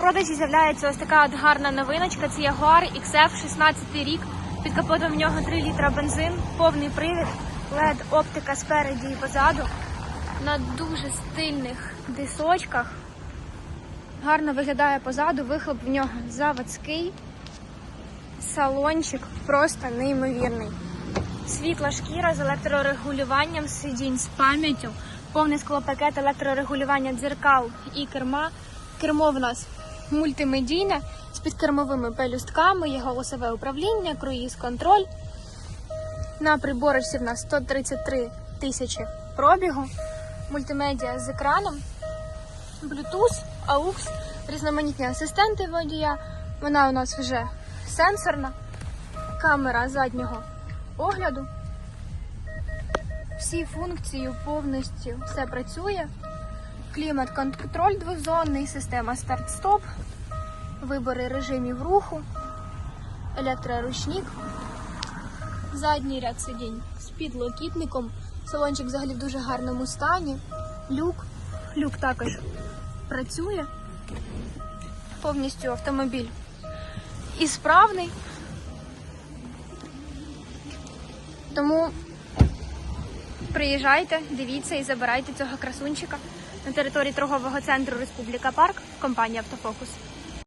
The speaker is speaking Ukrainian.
продажі з'являється ось така от гарна новиночка. Це Jaguar XF 16 рік. Під капотом в нього 3 літра бензин, повний привід, LED оптика спереді і позаду. На дуже стильних дисочках. Гарно виглядає позаду, вихлоп в нього заводський. Салончик просто неймовірний. Світла шкіра з електрорегулюванням сидінь з пам'яттю, повний склопакет електрорегулювання дзеркал і керма. Кермо в нас мультимедійне з підкермовими пелюстками, є голосове управління, круїз-контроль. На приборочці в нас 133 тисячі пробігу, мультимедіа з екраном, Bluetooth, AUX, різноманітні асистенти водія. Вона у нас вже сенсорна, камера заднього огляду. Всі функції повністю все працює. Клімат-контроль двозонний, система старт-стоп, вибори режимів руху, електроручник, задній ряд сидінь з підлокітником. Салончик взагалі в дуже гарному стані. Люк. Люк також працює. Повністю автомобіль і справний. Тому приїжджайте, дивіться і забирайте цього красунчика на території торгового центру Республіка Парк, компанія Автофокус.